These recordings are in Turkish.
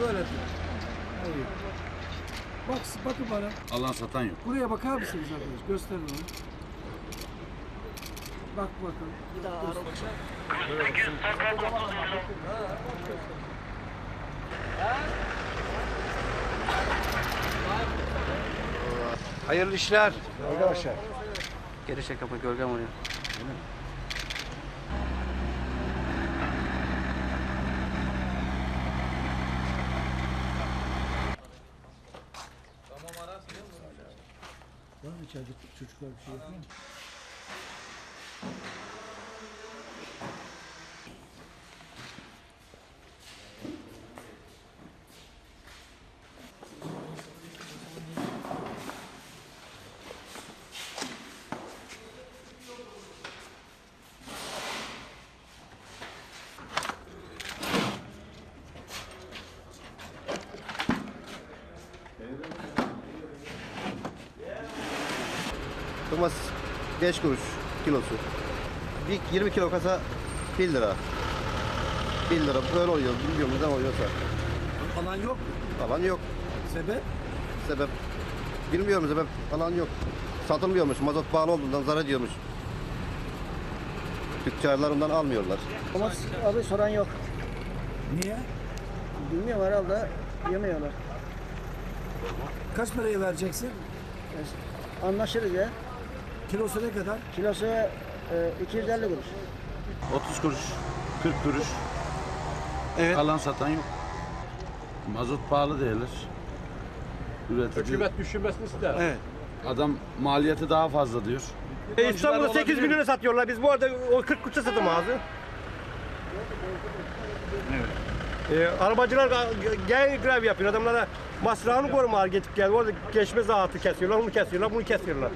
böyle Bak, bakın bana. Alan satan yok. Buraya bakar mısınız arkadaş? Gösterin onu. Bak bakın. Bir daha ara bakacak. Hayırlı işler. Arkadaşlar. Geri çek kapı gölgem oraya. Öyle mi? İçeride çocuklar bir şey yapıyor? Domates 5 kuruş kilosu. Bir 20 kilo kasa 1 lira. 1 lira böyle oluyor. Bilmiyorum neden oluyorsa. Alan yok mu? Alan yok. Sebep? Sebep bilmiyorum sebep alan yok. Satılmıyormuş. Mazot pahalı olduğundan zarar ediyormuş. Tüccarlar ondan almıyorlar. Ama abi soran yok. Niye? Bilmiyorum herhalde yemiyorlar. Kaç paraya vereceksin? Anlaşırız ya. Kilosu ne kadar? Kilosu e, 250 kuruş. 30 kuruş, 40 kuruş. Evet. Alan satan yok. Mazot pahalı değerler. Üretici. Hükümet düşünmesini ister. Evet. Adam maliyeti daha fazla diyor. E, İstanbul'da 8 bin lira satıyorlar. Biz bu arada o 40 kuruşa satım ağzı. Evet. E, arabacılar gel grev yapıyor. Adamlara masrafını korumalar gidip gel. Orada geçme zaatı kesiyorlar, onu kesiyorlar, bunu kesiyorlar.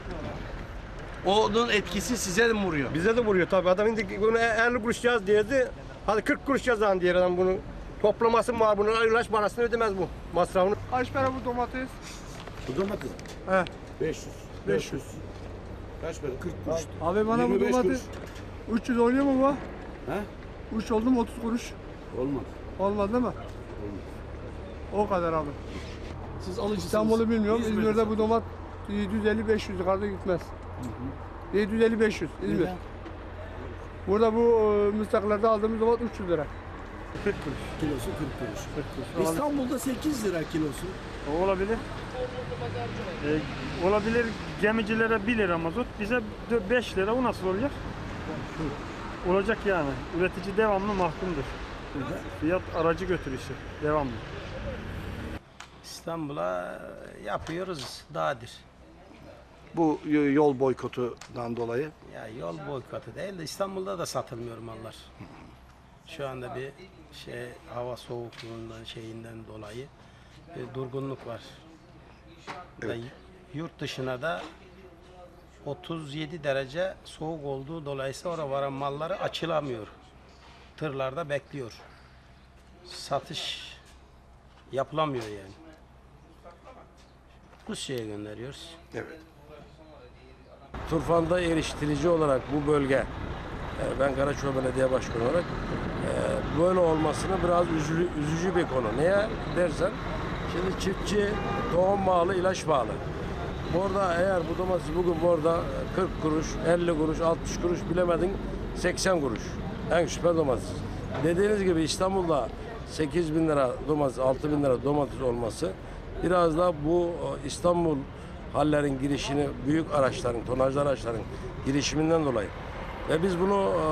Onun etkisi size de mi vuruyor? Bize de vuruyor tabii. Adam şimdi bunu 50 kuruş yaz diyedi. Hadi 40 kuruş yazan diğer adam bunu. Toplaması mı var bunun? ilaç parasını ödemez bu masrafını. Kaç para bu domates? Bu domates He. 500. 500. Kaç para? 40 kuruş. Abi bana bu 25 domates 300 oluyor mu bu? He? 3 oldu mu 30 kuruş? Olmaz. Olmaz değil mi? O kadar abi. Siz alıcısınız. İstanbul'u bilmiyorum. İzmir'de bu domat 750-500 yukarıda gitmez. 750-500 İzmir. Neden? Burada bu e, müstakillerde aldığımız domat 300 lira. 40 kuruş. Kilosu 40 kuruş. İstanbul'da 8 lira kilosu. Olabilir. Ee, olabilir gemicilere 1 lira mazot, bize 5 lira. O nasıl olacak? Olacak yani. Üretici devamlı mahkumdur. Fiyat aracı götürüşü devamlı. İstanbul'a yapıyoruz dadir. Bu yol boykotundan dolayı. Ya yol boykotu değil de İstanbul'da da satılmıyor mallar. Şu anda bir şey hava soğukluğundan şeyinden dolayı bir durgunluk var. Da yurt dışına da 37 derece soğuk olduğu dolayısıyla oraya varan malları açılamıyor. Tırlarda bekliyor. Satış yapılamıyor yani. Rusya'ya gönderiyoruz. Evet. Turfan'da eriştirici olarak bu bölge, e, ben Karaçoğlu Belediye Başkanı olarak e, böyle olmasını biraz üzülü, üzücü bir konu. Niye dersen, şimdi çiftçi tohum bağlı, ilaç bağlı. Burada eğer bu domates bugün burada 40 kuruş, 50 kuruş, 60 kuruş bilemedin 80 kuruş. En süper domates. Dediğiniz gibi İstanbul'da 8 bin lira domates, 6 bin lira domates olması biraz da bu e, İstanbul hallerin girişini, büyük araçların, tonajlı araçların girişiminden dolayı. Ve biz bunu e,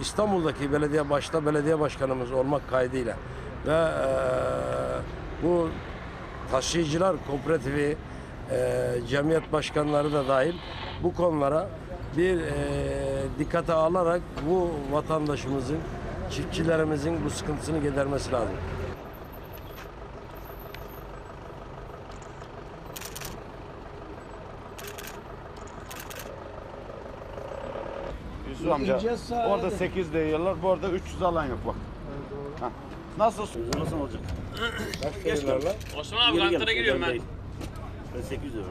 İstanbul'daki belediye başta belediye başkanımız olmak kaydıyla ve e, bu taşıyıcılar kooperatifi, e, cemiyet başkanları da dahil bu konulara bir e, dikkate alarak bu vatandaşımızın, çiftçilerimizin bu sıkıntısını gidermesi lazım. Yusuf amca orada 8 diyorlar. Bu arada 300 alan yok bak. Ha. Nasıl? Nasıl olacak? Osman abi kantara giriyorum ben. Ben 800 lira.